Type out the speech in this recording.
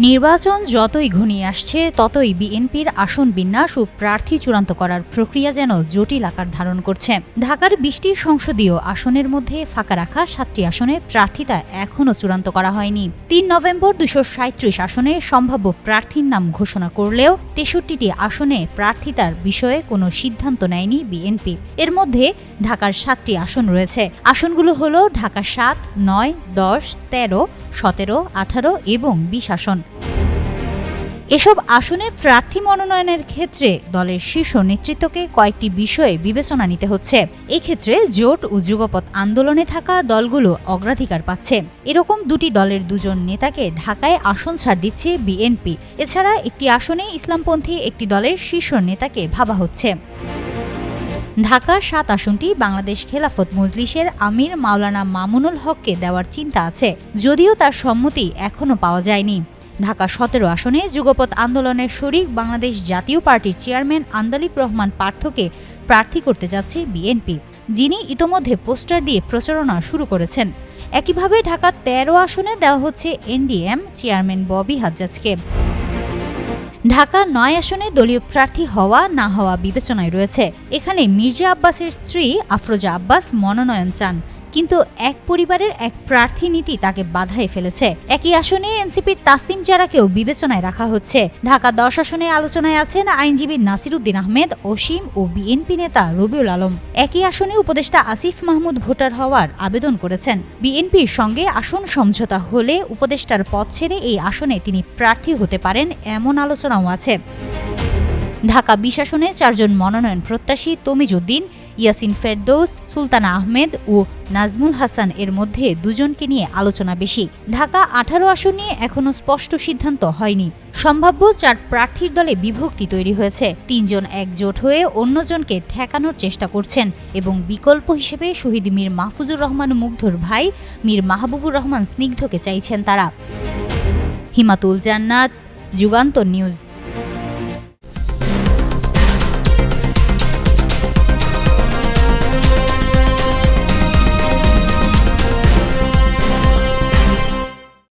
নির্বাচন যতই ঘনিয়ে আসছে, ততই বিএনপির আসন বিন্যাস ও প্রার্থী চূড়ান্ত করার প্রক্রিয়া যেন জটিল আকার ধারণ করছে। ঢাকার বিশটি সংসদীয় আসনের মধ্যে ফাঁকা রাখা সাতটি আসনে প্রার্থিতা এখনও চূড়ান্ত করা হয়নি। তিন নভেম্বর দুশো সাঁত্রিশ আসনে সম্ভাব্য প্রার্থীর নাম ঘোষণা করলেও তেষট্টিটি আসনে প্রার্থিতার বিষয়ে কোনো সিদ্ধান্ত নেয়নি বিএনপি। এর মধ্যে ঢাকার সাতটি আসন রয়েছে। আসনগুলো হল ঢাকা সাত, নয়, দশ, তেরো, সতেরো, আঠারো এবং বিশ আসন। এসব আসনে প্রার্থী মনোনয়নের ক্ষেত্রে দলের শীর্ষ নেতৃত্বকে কয়েকটি বিষয়ে বিবেচনা নিতে হচ্ছে। এক্ষেত্রে জোট ও যুগপৎ আন্দোলনে থাকা দলগুলো অগ্রাধিকার পাচ্ছে। এরকম দুটি দলের দুজন নেতাকে ঢাকায় আসন ছাড় দিচ্ছে বিএনপি। এছাড়া একটি আসনে ইসলামপন্থী একটি দলের শীর্ষ নেতাকে ভাবা হচ্ছে। ঢাকার সাত আসনটি বাংলাদেশ খেলাফত মজলিসের আমির মাওলানা মামুনুল হককে দেওয়ার চিন্তা আছে, যদিও তার সম্মতি এখনও পাওয়া যায়নি। ঢাকা সতেরো আসনে যুগপৎ আন্দোলনের শরিক বাংলাদেশ জাতীয় পার্টির চেয়ারম্যান আন্দালিব রহমান পার্থকে প্রার্থী করতে যাচ্ছে বিএনপি, যিনি ইতোমধ্যে পোস্টার দিয়ে প্রচারণা শুরু করেছেন। একইভাবে ঢাকা তেরো আসনে দেওয়া হচ্ছে এনডিএম চেয়ারম্যান ববি হাজ্জাজকে। ঢাকা নয় আসনে দলীয় প্রার্থী হওয়া, না হওয়া বিবেচনায় রয়েছে। এখানে মির্জা আব্বাসের স্ত্রী আফরোজা আব্বাস মনোনয়ন চান। কিন্তু এক পরিবারের এক প্রার্থী নীতি তাকে বাধায় ফেলেছে। একই আসনে এনসিপির তাসলিম জারাকেও বিবেচনায় রাখা হচ্ছে। ঢাকা দশ আসনে আলোচনায় আছেন আইনজীবী নাসিরুদ্দিন আহমেদ, অসীম ও বিএনপি নেতা রবিউল আলম। একই আসনে উপদেষ্টা আসিফ মাহমুদ ভোটার হওয়ার আবেদন করেছেন। বিএনপির সঙ্গে আসন সমঝোতা হলে উপদেষ্টার পদ ছেড়ে এই আসনে তিনি প্রার্থী হতে পারেন এমন আলোচনাও আছে। ঢাকা বিশাসনে চারজন মনোনয়ন প্রত্যাশী তমিজুদ্দিন ইয়াসিন ফেরদৌস, সুলতানা আহমেদ ও নাজমুল হাসান এর মধ্যে দুজনকে নিয়ে আলোচনা বেশি। ঢাকা আঠারো আসন নিয়ে এখনও স্পষ্ট সিদ্ধান্ত হয়নি। সম্ভাব্য চার প্রার্থীর দলে বিভক্তি তৈরি হয়েছে। তিনজন একজোট হয়ে অন্যজনকে ঠেকানোর চেষ্টা করছেন এবং বিকল্প হিসেবে শহীদ মীর মাহফুজুর রহমান, মুগ্ধর ভাই মীর মাহবুবুর রহমান স্নিগ্ধকে চাইছেন তারা। হিমাতুল জান্নাত, যুগান্তর নিউজ।